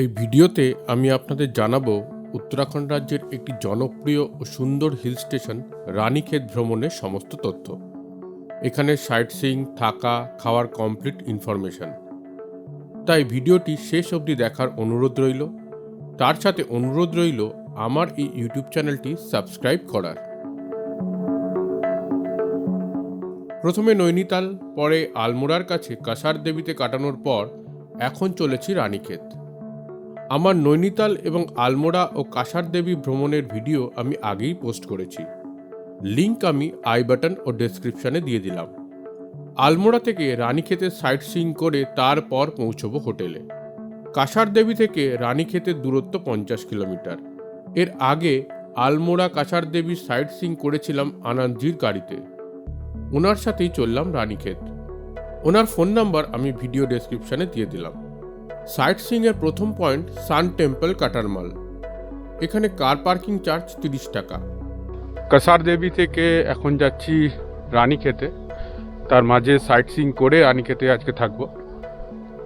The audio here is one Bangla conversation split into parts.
এই ভিডিওতে আমি আপনাদের জানাব উত্তরাখণ্ড রাজ্যের একটি জনপ্রিয় ও সুন্দর হিল স্টেশন রানীক্ষেত ভ্রমণের সমস্ত তথ্য। এখানে সাইট সিং থাকা, খাওয়ার কমপ্লিট ইনফরমেশন। তাই ভিডিওটি শেষ অবধি দেখার অনুরোধ রইল। তার সাথে অনুরোধ রইল আমার এই ইউটিউব চ্যানেলটি সাবস্ক্রাইব করার। প্রথমে নৈনিতাল, পরে আলমোড়ার কাছে কাসার দেবীতে কাটানোর পর এখন চলেছি রানীক্ষেত। আমার নৈনিতাল এবং আলমোড়া ও কাসার দেবী ভ্রমণের ভিডিও আমি আগেই পোস্ট করেছি। লিংক আমি আই বাটন ও ডেসক্রিপশানে দিয়ে দিলাম। আলমোড়া থেকে রানীক্ষেতের সাইট সিইং করে তারপর পৌঁছব হোটেলে। কাসার দেবী থেকে রানীক্ষেতের দূরত্ব পঞ্চাশ কিলোমিটার। এর আগে আলমোড়া কাসার দেবীর সাইট সিং করেছিলাম আনন্দজির গাড়িতে। ওনার সাথেই চললাম রানীক্ষেত। ওনার ফোন নাম্বার আমি ভিডিও ডেসক্রিপশানে দিয়ে দিলাম। সাইট সিংয়ের প্রথম পয়েন্ট সান টেম্পল কাটারমাল। এখানে কার পার্কিং চার্জ তিরিশ টাকা। কাসার দেবী থেকে এখন যাচ্ছি রানীক্ষেতে। তার মাঝে সাইট সিং করে রানীক্ষেতে আজকে থাকব।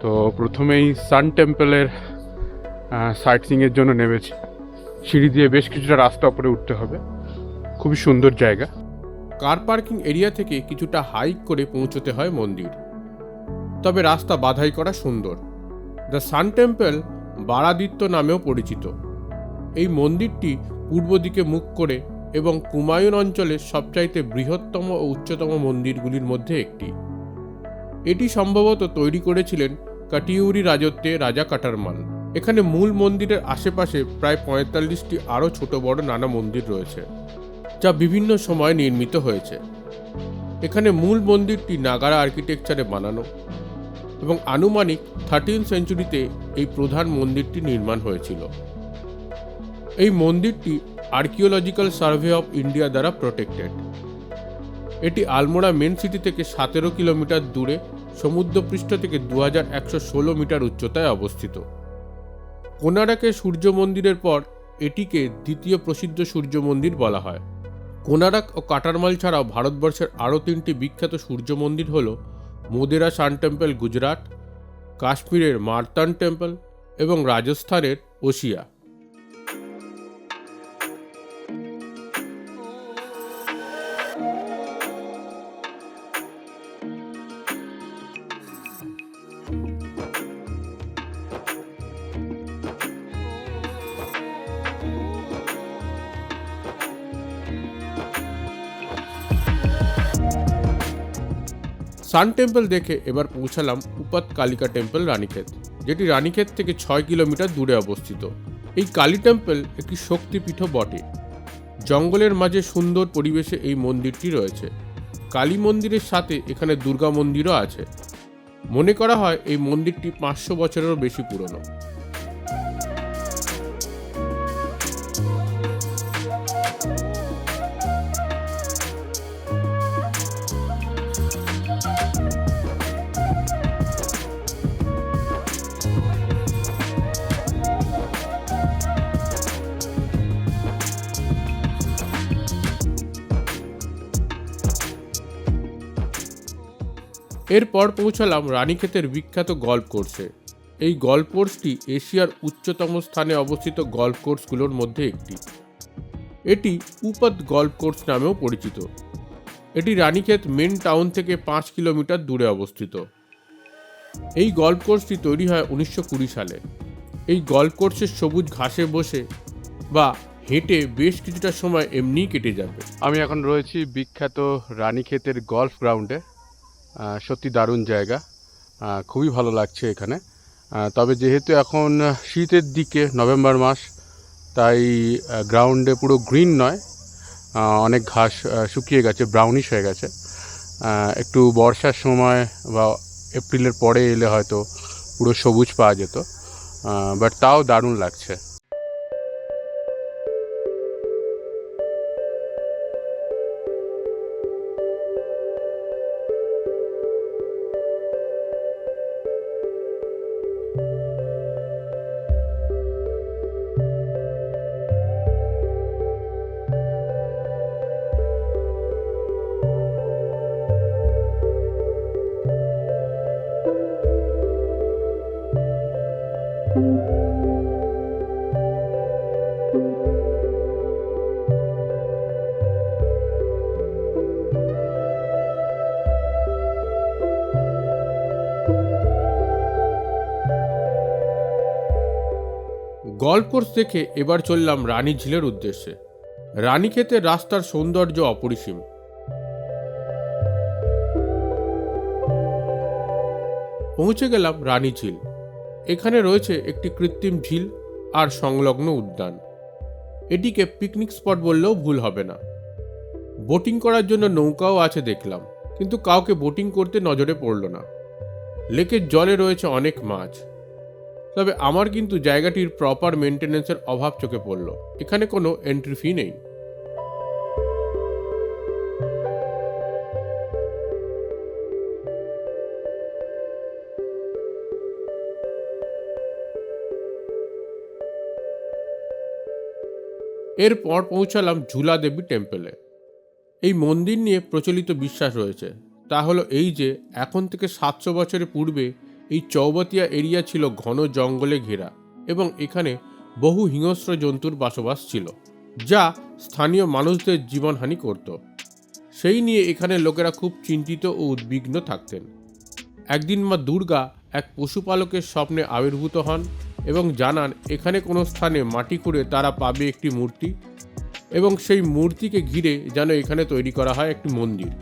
তো প্রথমেই সান টেম্পলের সাইট সিংয়ের জন্য নেমেছি। সিঁড়ি দিয়ে বেশ কিছুটা রাস্তা উপরে উঠতে হবে। খুবই সুন্দর জায়গা। কার পার্কিং এরিয়া থেকে কিছুটা হাইক করে পৌঁছতে হয় মন্দির। তবে রাস্তা বাধাই করা সুন্দর। দ্য সান টেম্পল বারাদিত্য নামেও পরিচিত। এই মন্দিরটি পূর্ব দিকে মুখ করে এবং কুমায়ুন অঞ্চলের সবচাইতে বৃহত্তম ও উচ্চতম মন্দিরগুলির মধ্যে একটি। এটি সম্ভবত তৈরি করেছিলেন কাটিউরি রাজত্বে রাজা কাটারমাল এখানে মূল মন্দিরের আশেপাশে প্রায় পঁয়তাল্লিশটি আরও ছোট বড় নানা মন্দির রয়েছে, যা বিভিন্ন সময় নির্মিত হয়েছে। এখানে মূল মন্দিরটি নাগারা আর্কিটেকচারে বানানো। এবং আনুমানিক থার্টিন সেঞ্চুরিতে এই প্রধান মন্দিরটি নির্মাণ হয়েছিল। এই মন্দিরটি আর্কিওলজিক্যাল সার্ভে অফ ইন্ডিয়া দ্বারা প্রোটেক্টেড এটি আলমোড়া মেন সিটি থেকে সতেরো কিলোমিটার দূরে, সমুদ্রপৃষ্ঠ থেকে দু হাজার একশো ষোলো মিটার উচ্চতায় অবস্থিত। কোনারাকে সূর্য মন্দিরের পর এটিকে দ্বিতীয় প্রসিদ্ধ সূর্য মন্দির বলা হয়। কোনারাক ও কাটারমাল ছাড়াও ভারতবর্ষের আরও তিনটি বিখ্যাত সূর্য মন্দির হল মোদেরা সান টেম্পল গুজরাট কাশ্মীরের মার্তান টেম্পল এবং রাজস্থানের ওশিয়া। সান টেম্পল দেখে এবার পৌঁছালাম উপাত কালিকা টেম্পল, রানীক্ষেত, যেটি রানীক্ষেত থেকে ছয় কিলোমিটার দূরে অবস্থিত। এই কালী টেম্পল একটি শক্তিপীঠ বটে। জঙ্গলের মাঝে সুন্দর পরিবেশে এই মন্দিরটি রয়েছে। কালী মন্দিরের সাথে এখানে দুর্গা মন্দিরও আছে। মনে করা হয় এই মন্দিরটি পাঁচশো বছরেরও বেশি পুরনো। এরপর পৌঁছালাম রানীক্ষেতের বিখ্যাত গল্ফ কোর্সে এই গল্ফ কোর্সটি এশিয়ার উচ্চতম স্থানে অবস্থিত গল্ফ কোর্সগুলোর মধ্যে একটি। এটি উপদ গল্ফ কোর্স নামেও পরিচিত। এটি রানীক্ষেত মেন টাউন থেকে পাঁচ কিলোমিটার দূরে অবস্থিত। এই গল্ফ কোর্সটি তৈরি হয় উনিশশো কুড়ি সালে। এই গল্ফ কোর্সের সবুজ ঘাসে বসে বা হেঁটে বেশ কিছুটা সময় এমনিই কেটে যাবে। আমি এখন রয়েছি বিখ্যাত রানীক্ষেতের গল্ফ গ্রাউন্ডে সত্যি দারুণ জায়গা। খুবই ভালো লাগছে এখানে। তবে যেহেতু এখন শীতের দিকে, নভেম্বর মাস, তাই গ্রাউন্ডে পুরো গ্রিন নয়। অনেক ঘাস শুকিয়ে গেছে ব্রাউনিশ হয়ে গেছে। একটু বর্ষার সময় বা এপ্রিলের পরে এলে হয়তো পুরো সবুজ পাওয়া যেত। বাট তাও দারুণ লাগছে। গল্ফ কোর্স দেখে এবার চললাম রানী ঝিলের উদ্দেশ্যে। রানীক্ষেতের রাস্তার সৌন্দর্য অপরিসীম। পৌঁছে গেলাম রানী ঝিল। এখানে রয়েছে একটি কৃত্রিম ঝিল আর সংলগ্ন উদ্যান। এটিকে পিকনিক স্পট বললেও ভুল হবে না। বোটিং করার জন্য নৌকাও আছে দেখলাম, কিন্তু কাউকে বোটিং করতে নজরে পড়ল না। লেকের জলে রয়েছে অনেক মাছ। তবে আমার কিন্তু জায়গাটির প্রপার মেনটেন্যান্সের অভাব চোখে পড়ল। এখানে কোনো এন্ট্রি ফি নেই। এরপর পৌঁছালাম ঝুলা দেবী টেম্পলে এই মন্দির নিয়ে প্রচলিত বিশ্বাস রয়েছে। তা হলো এই যে, এখন থেকে সাতশো বছরের পূর্বে এই চৌবতিয়া এরিয়া ছিল ঘন জঙ্গলে ঘেরা এবং এখানে বহু হিংস্র জন্তুর বসবাস ছিল, যা স্থানীয় মানুষদের জীবনহানি করত। সেই নিয়ে এখানে লোকেরা খুব চিন্তিত ও উদ্বিগ্ন থাকতেন। একদিন মা দুর্গা এক পশুপালকের স্বপ্নে আবির্ভূত হন এবং জানান, এখানে কোনো স্থানে মাটি খুঁড়ে তারা পাবে একটি মূর্তি এবং সেই মূর্তিকে ঘিরে যেন এখানে তৈরি করা হয় একটি মন্দির।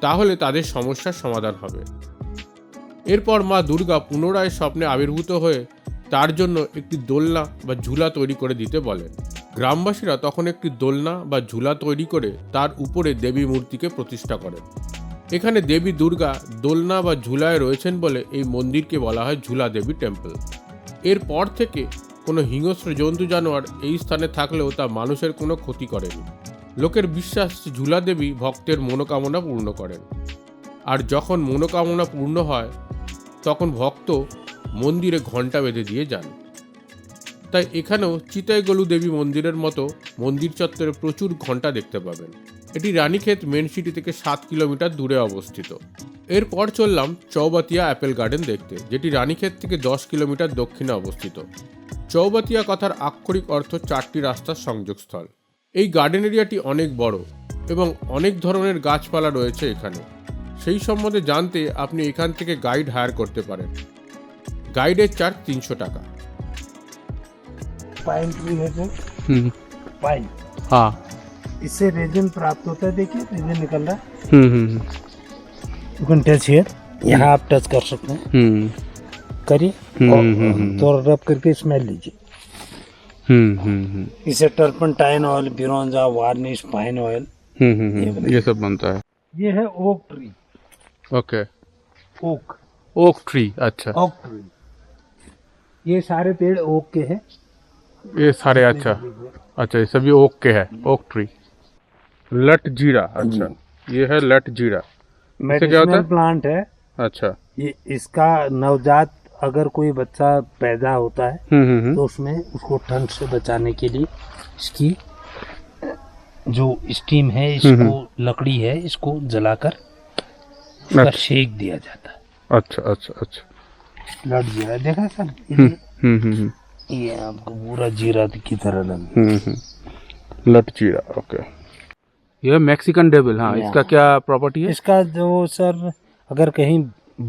তাহলে তাদের সমস্যার সমাধান হবে। এরপর মা দুর্গা পুনরায় স্বপ্নে আবির্ভূত হয়ে তার জন্য একটি দোলনা বা ঝুলা তৈরি করে দিতে বলেন। গ্রামবাসীরা তখন একটি দোলনা বা ঝুলা তৈরি করে তার উপরে দেবী মূর্তিকে প্রতিষ্ঠা করেন। এখানে দেবী দুর্গা দোলনা বা ঝুলায় রয়েছেন বলে এই মন্দিরকে বলা হয় ঝুলা দেবী টেম্পল। এরপর থেকে কোনো হিংস্র জন্তু জানোয়ার এই স্থানে থাকলেও তা মানুষের কোনো ক্ষতি করেনি। লোকের বিশ্বাস ঝুলা দেবী ভক্তের মনোকামনা পূর্ণ করেন। আর যখন মনোকামনা পূর্ণ হয় তখন ভক্ত মন্দিরে ঘণ্টা বেঁধে দিয়ে যান। তাই এখানেও চিতাইগলু দেবী মন্দিরের মতো মন্দির চত্বরে প্রচুর ঘণ্টা দেখতে পাবেন। এটি রানীক্ষেত মেন সিটি থেকে সাত কিলোমিটার দূরে অবস্থিত। এরপর চললাম চৌবাতিয়া অ্যাপেল গার্ডেন দেখতে, যেটি রানীক্ষেত থেকে দশ কিলোমিটার দক্ষিণে অবস্থিত। চৌবাতিয়া কথার আক্ষরিক অর্থ চারটি রাস্তার সংযোগস্থল। এই গার্ডেন এরিয়াটি অনেক বড় এবং অনেক ধরনের গাছপালা রয়েছে এখানে। সেই সম্বন্ধে জানতে আপনি এখান থেকে গাইড হায়ার করতে পারেন গাইডের চার্জ তিনশো টাকা पाइन ट्री है जो हम्म, पाइन हाँ इससे रेजिन प्राप्त होता है देखिए रेजिन निकल रहा है hmm, hmm, you can touch here यहाँ आप टच कर सकते हैं हम्म, करिए हम्म, और हम्म, हम्म। थोड़ा रब करके स्मेल लीजिए हम्म, हम्म, हम्म, इसे turpentine oil बिरोंजा varnish pine oil hmm, hmm, hmm, ये सब बनता है ये है oak tree okay. Oak. Oak tree अच्छा। Oak tree. ये सारे पेड़ ओक के हैं। ये सारे अच्छा। अच्छा ये सभी ओक के है ओक ट्री। लट जीरा अच्छा। ये है लट जीरा। इससे क्या होता है? प्लांट है। अच्छा। ये इसका नवजात अगर कोई बच्चा पैदा होता है हम्म हम्म हम्म, तो उसमें उसको ठंड से बचाने के लिए इसकी जो स्टीम है इसको लकड़ी है इसको जलाकर इसका अच्छा। शेक दिया जाता है अच्छा अच्छा अच्छा लट जीरा देखा सर हम्म हम्म हम्म हम्म, ये आपको पूरा जीरा की तरह लगे हम्म हम्म लट जीरा ओके ये मैक्सिकन डेविल हाँ Yeah. इसका क्या प्रॉपर्टी है इसका जो सर अगर कहीं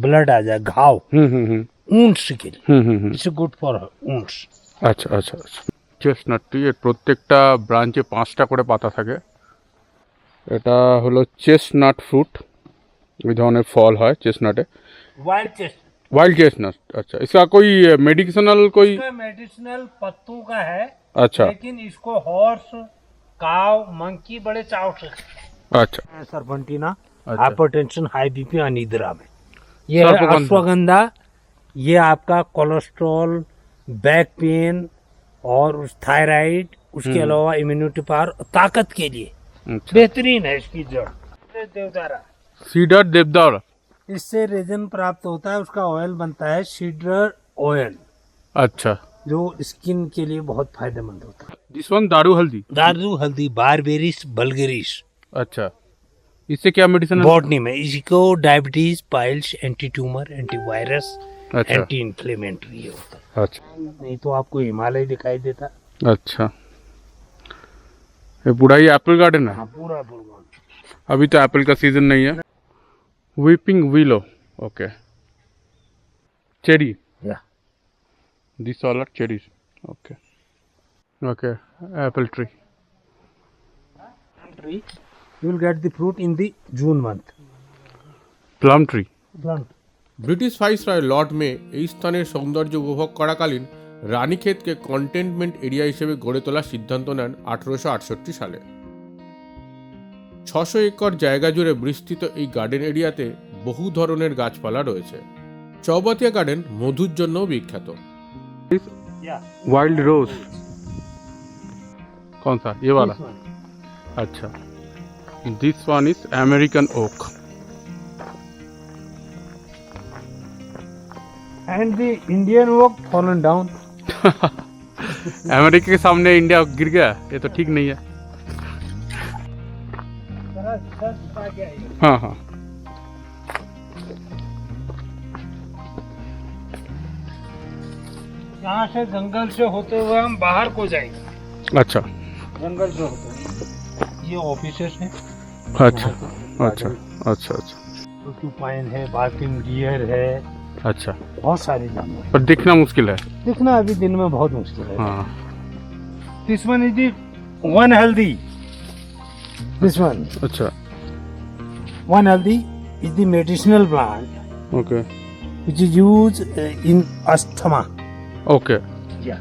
ब्लड आ जाए घाव हम्म हम्म हम्म ऊंट्स के लिए হুম হুম হুম इट्स गुड फॉर ऊंट्स আচ্ছা আচ্ছা আচ্ছা চেস্টনাটটি এর প্রত্যেকটা ব্রাঞ্চে পাঁচটা করে পাতা থাকে এটা হলো চেস্টনাট ফ্রুট এই ধরনের ফল হয় চেস্টনাটে वाइल्ड चेस्ट वाइल्ड चेस्टनट अच्छा इसका कोई मेडिसिनल कोई मेडिसिनल पत्तों का है अच्छा लेकिन इसको हॉर्स काव मंकी बड़े चाव से अच्छा सरपंटीना अच्छा हाइपरटेंशन हाई बीपी अनिद्रा में ये है सर्पगंधा। अश्वगंधा ये आपका कोलेस्ट्रॉल बैक पेन और उस थायराइड उसके हम्म। अलावा इम्यूनिटी पावर ताकत के लिए अच्छा बेहतरीन है इसकी जड़ ये देवदारा सीडर देवदार। इससे रेजन प्राप्त होता है उसका ऑयल बनता है सीडर ऑयल अच्छा। जो स्किन के लिए बहुत फ़ायदेमंद होता है। दिस वन दारू हल्दी। दारू हल्दी बारबेरिस बल्गेरिस अच्छा। इससे क्या मेडिसिनल बॉटनी में। इसको diabetes piles anti tumour anti virus अच्छा। एंटी इन्फ्लेमेटरी होता है। अच्छा। नहीं तो आपको हिमालय दिखाई देता। अच्छा। ये पूरा ये एप्पल गार्डन है? हाँ पूरा पूरा अभी तो एप्पल का सीज़न नहीं है। Weeping willow. Okay. Cherry. Yeah. These all are cherries. Okay. Okay. Apple tree. Plum tree. You will get the fruit in the June month. Plum tree. Plum. British viceroy Lord Mayo এই স্থানের সৌন্দর্য উপভোগ করাকালীন রানীক্ষেতকে কন্টেনমেন্ট এরিয়া হিসেবে গড়ে তোলার সিদ্ধান্ত নেন আঠেরোশো আটষট্টি সালে ছশো একর জায়গা জুড়ে বিস্তৃত এই গার্ডেন এরিয়াতে বহু ধরনের গাছপালা রয়েছে চৌবাতিয়া গার্ডেন মধুর জন্যও বিখ্যাত yeah Wild rose. कौन सा ये वाला this one. अच्छा this one is American oak and the indian oak fallen down America के सामने इंडिया गिर गया ये तो ठीक नहीं है हाँ हाँ। यहाँ से जंगल से होते हुए हम बाहर को जाएँगे। अच्छा। जंगल से होते हुए। ये ऑफिसेस हैं। अच्छा अच्छा अच्छा अच्छा। पाइन है बार्किंग डियर है। अच्छा। बहुत सारे जानवर पर दिखना मुश्किल है। दिखना अभी दिन में बहुत मुश्किल है। हाँ। This one is one healthy this one अच्छा। One of the is the medicinal plant Okay. which is used uh, in asthma. Okay. Yeah.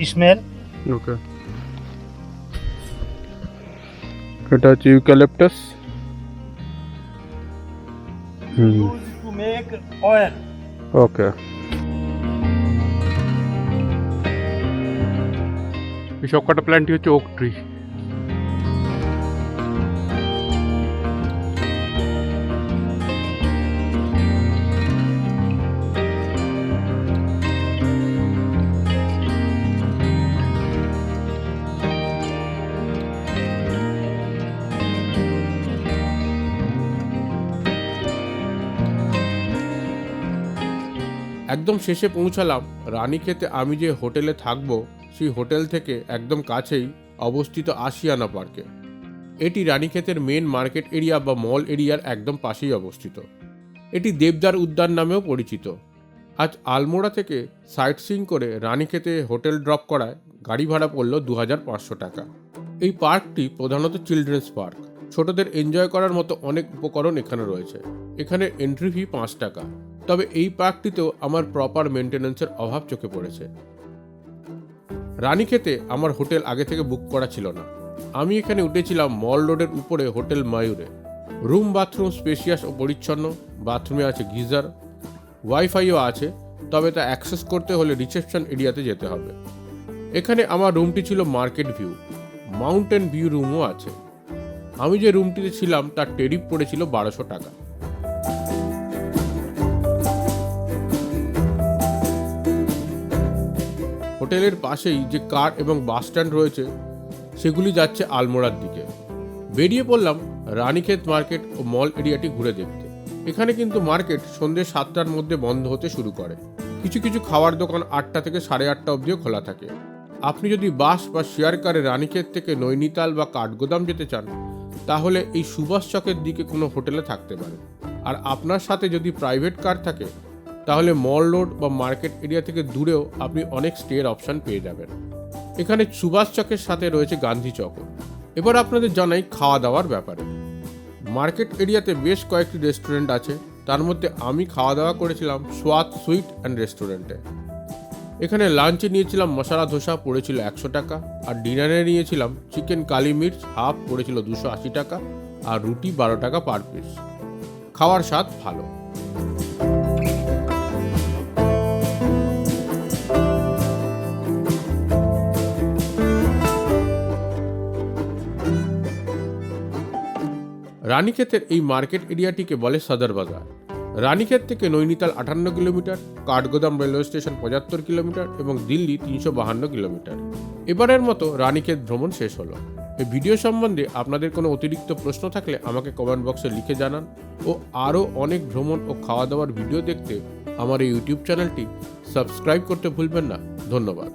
You smell. Okay. এটা হচ্ছে eucalyptus hmm Used to make oil. Okay. এই সব কটা প্ল্যান্টই হচ্ছে ওক ট্রি একদম শেষে পৌঁছালাম। রানীক্ষেতে আমি যে হোটেলে থাকব সেই হোটেল থেকে একদম কাছেই অবস্থিত আশিয়ানা পার্কে এটি রানীক্ষেতের মেন মার্কেট এরিয়া বা মল এরিয়ার একদম পাশেই অবস্থিত। এটি দেবদার উদ্যান নামেও পরিচিত। আজ আলমোড়া থেকে সাইট সিং করে রানীক্ষেতে হোটেল ড্রপ করায় গাড়ি ভাড়া পড়ল দু হাজার পাঁচশো টাকা। এই পার্কটি প্রধানত চিলড্রেন্স পার্ক ছোটদের এনজয় করার মতো অনেক উপকরণ এখানে রয়েছে। এখানে এন্ট্রি ফি পাঁচ টাকা। তবে এই পার্কটিতেও আমার প্রপার মেনটেন্যান্সের অভাব চোখে পড়েছে। রানীক্ষেতে আমার হোটেল আগে থেকে বুক করা ছিল না। আমি এখানে উঠেছিলাম মল রোডের উপরে হোটেল মায়ুরে। রুম বাথরুম স্পেশিয়াস ও পরিচ্ছন্ন, বাথরুমে আছে গিজার, ওয়াইফাইও আছে, তবে তা অ্যাক্সেস করতে হলে রিসেপশন এরিয়াতে যেতে হবে। এখানে আমার রুমটি ছিল মার্কেট ভিউ, মাউন্টেন ভিউ রুমও আছে। আমি যে রুমটিতে ছিলাম তার টেরিফ পড়েছিল বারোশো টাকা। হোটেলের পাশেই যে কার এবং বাস স্ট্যান্ড রয়েছে, সেগুলি যাচ্ছে আলমোড়ার দিকে। বেরিয়ে পড়লাম রানীক্ষেত মার্কেট ও মল এরিয়াটি ঘুরে দেখতে। এখানে কিন্তু মার্কেট সন্ধ্যে সাতটার মধ্যে বন্ধ হতে শুরু করে। কিছু কিছু খাওয়ার দোকান আটটা থেকে সাড়ে আটটা অবধিও খোলা থাকে। আপনি যদি বাস বা শেয়ার কারে রানীক্ষেত থেকে নৈনিতাল বা কাঠগোদাম যেতে চান, তাহলে এই সুভাষ চকের দিকে কোনো হোটেলে থাকতে পারেন আর আপনার সাথে যদি প্রাইভেট কার থাকে তাহলে মল রোড বা মার্কেট এরিয়া থেকে দূরেও আপনি অনেক স্টের অপশান পেয়ে যাবেন। এখানে সুভাষ চকের সাথে রয়েছে গান্ধী চকও এবার আপনাদের জানাই খাওয়া দাওয়ার ব্যাপারে মার্কেট এরিয়াতে বেশ কয়েকটি রেস্টুরেন্ট আছে, তার মধ্যে আমি খাওয়া দাওয়া করেছিলাম সোয়াদ সুইট অ্যান্ড রেস্টুরেন্টে। এখানে লাঞ্চে নিয়েছিলাম মশলা ধোসা পড়েছিল একশো টাকা, আর ডিনারে নিয়েছিলাম চিকেন কালি মির্চ হাফ পড়েছিল দুশো আশি টাকা, আর রুটি বারো টাকা পার পিস খাওয়ার স্বাদ ভালো। রানীক্ষেতের এই মার্কেট এরিয়াটিকে বলে সদর বাজার। রানীক্ষেত থেকে নৈনিতাল আটান্ন কিলোমিটার, কাঠগোদাম রেলওয়ে স্টেশন পঁচাত্তর কিলোমিটার এবং দিল্লি তিনশো বাহান্ন কিলোমিটার। এবারের মতো রানীক্ষেত ভ্রমণ শেষ হলো। এই ভিডিও সম্বন্ধে আপনাদের কোনো অতিরিক্ত প্রশ্ন থাকলে আমাকে কমেন্ট বক্সে লিখে জানান ও আরও অনেক ভ্রমণ ও খাওয়া দাওয়ার ভিডিও দেখতে আমার এই ইউটিউব চ্যানেলটি সাবস্ক্রাইব করতে ভুলবেন না। ধন্যবাদ।